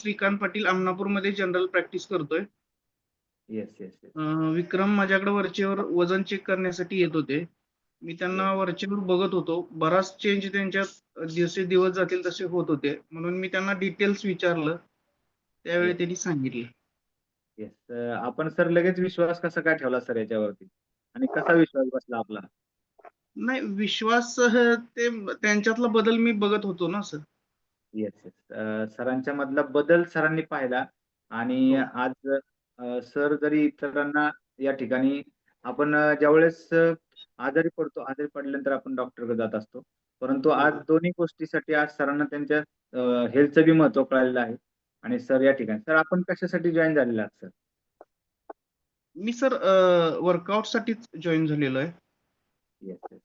श्रीकांत पाटील अमनापूरमध्ये general practice करतोय. Yes, yes, Vikram माझ्याकडे वरचेवर वजन चेक करण्यासाठी येत होते. मी त्यांना वरचेवर बघत होतो. बराच चेंज त्यांच्यात जसे दिवस जातील तसे होत होते. म्हणून मी त्यांना डिटेल्स विचारलं. त्यावेळी. त्यांनी सांगितलं. येस. आपण सर लगेच विश्वास कसा काय ठेवला सर याच्यावरती? आणि कसा विश्वास बसला आपला? नाही विश्वास ते त्यांच्यातला बदल मी बघत होतो ना सर. Yes, yes. सरांच्या मधला बदल सरांनी पाहिला आणि हो. आज अ, सर जरी इतरांना या ठिकाणी आपण अ, ज्यावेळेस अ, आजारी पडतो, आजारी पडल्यानंतर आपण डॉक्टरकडे जात असतो. परंतु आज हो. दोन्ही गोष्टीसाठी आज सरांना त्यांच्या हेल्थचं बी महत्त्व कळालेलं आहे आणि सर या ठिकाणी सर आपण कशासाठी जॉइन झालेला आहात सर? मी सर अ, वर्कआउटसाठीच जॉइन झालेलो आहे. Yes, yes.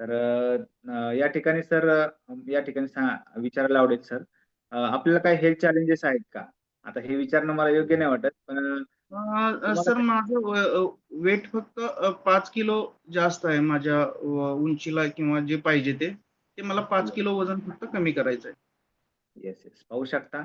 तर या ठिकाणी सर या ठिकाणी विचारायला आवडेल सर आपल्याला काही हेल्थ चॅलेंजेस आहेत का? आता हे विचारणं मला योग्य नाही वाटत. पण सर माझं वेट फक्त 5 किलो जास्त आहे माझ्या उंचीला किंवा जे पाहिजे ते. ते मला 5 येस. किलो वजन फक्त कमी करायचं आहे. Yes, yes. पाहू शकता.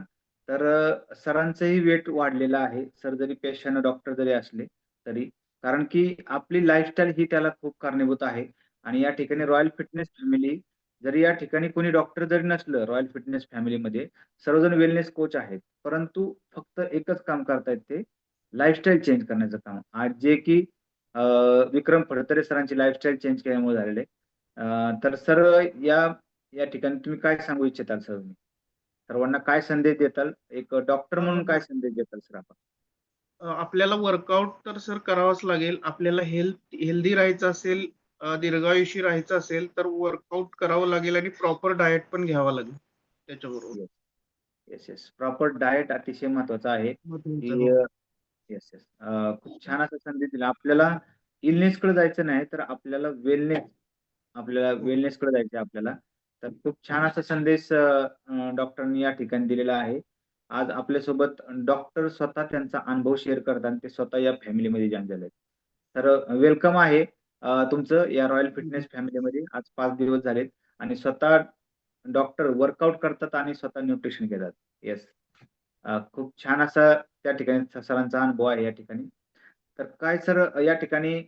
तर सरांचंही वेट वाढलेलं आहे. सर जरी पेशंट डॉक्टर जरी असले तरी. कारण की आपली लाईफस्टाईल ही त्याला खूप कारणीभूत आहे आणि या ठिकाणी रॉयल फिटनेस फॅमिली जरी या ठिकाणी कोणी डॉक्टर जरी नसलं रॉयल फिटनेस फॅमिलीमध्ये सर्वजण वेलनेस कोच आहेत. परंतु फक्त एकच काम करतायत ते लाईफस्टाईल चेंज करण्याचं काम. आज जे की विक्रम फडतरे सरांची लाईफस्टाईल चेंज केल्यामुळे झालेले तर सर या या ठिकाणी तुम्ही काय सांगू इच्छिताल सर? सर्वांना काय संदेश देताल? एक डॉक्टर म्हणून काय संदेश देताल सर आपण? आपल्याला वर्कआउट तर सर करावाच लागेल. आपल्याला हेल्थ हेल्दी राहायचं असेल, दीर्घायुषी राहायचं असेल, तर वर्कआउट करावं लागेल आणि प्रॉपर डायट पण घ्यावा लागेल त्याच्याबरोबर. येस. येस. प्रॉपर डायट अतिशय महत्वाचं आहे, हो. Yes, yes. खूप छान असा संदेश दिला. आपल्याला इलनेसकडे जायचं नाही, तर आपल्याला वेलनेस आपल्याला हो. वेलनेसकडे जायचं आहे आपल्याला. तर खूप छान असा संदेश डॉक्टरांनी या ठिकाणी दिलेला आहे. आज आपल्यासोबत डॉक्टर स्वतः त्यांचा अनुभव शेअर करतात आणि ते स्वतः या फॅमिलीमध्ये जॉइन झाले. तर वेलकम आहे तुमचं या रॉयल फिटनेस फॅमिलीमध्ये. आज 5 दिवस झालेत आणि स्वतः डॉक्टर वर्कआउट करतात आणि स्वतः न्यूट्रिशन घेतात. येस. खूप छान असा त्या ठिकाणी सरांचा अनुभव आहे या ठिकाणी. तर काय सर या ठिकाणी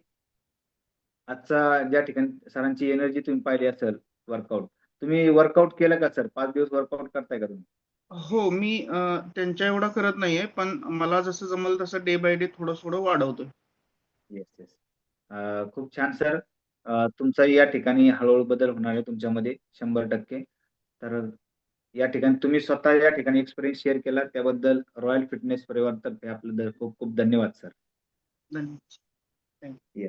आजचा ज्या ठिकाणी सरांची एनर्जी तुम्ही पाहिली असेल वर्कआउट. तुम्ही वर्कआउट केलं का सर? 5 दिवस वर्कआउट करताय का तुम्ही? हो, मी त्यांच्या एवढा करत नाहीये, पण मला जसं जमेल तसं डे बाय डे थोडं-थोडं वाढवतोय. Yes, yes. अ, खूप छान सर. अ, तुमचाही या ठिकाणी हळू बदल होणार आहे तुमच्यामध्ये 100% तर या ठिकाणी तुम्ही स्वतः या ठिकाणी एक्सपिरियन्स शेअर केला त्याबद्दल रॉयल फिटनेस परिवारतर्फे आपलं खूप खूप धन्यवाद सर. धन्यवाद. Thank yes.